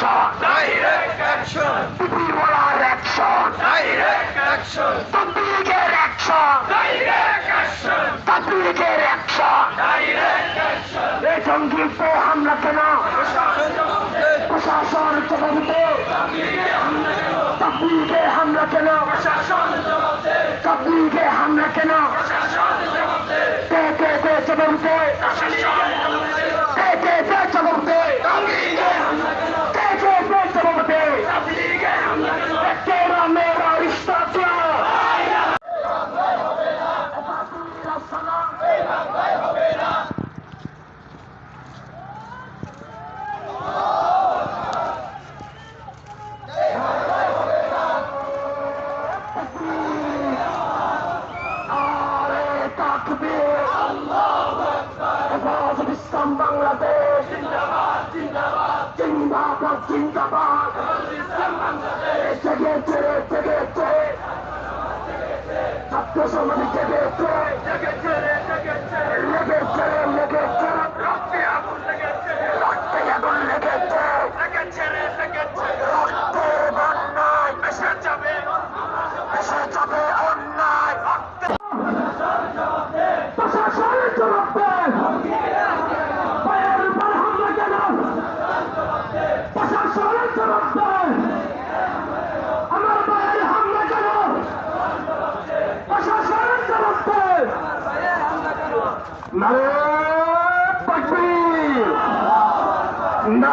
Action Direct action! বিপিওয়ালার action Direct action! তাবলিগের action Direct action! তাবলিগের অ্যাকশন Direct action! এই জঙ্গিতে হামলা কেন প্রশাসন জবাবিতে তাবলিগে হামলা কেন! তাবলিগে হামলা কেন! কে কে কে জবাবিতে ইসলাম বাংলাদেশ জিন্দাবাদ, জিন্দাবাদ! জেগেছে জেগেছে ছাত্র সমাজ জেগেছে জেগেছে! पकी न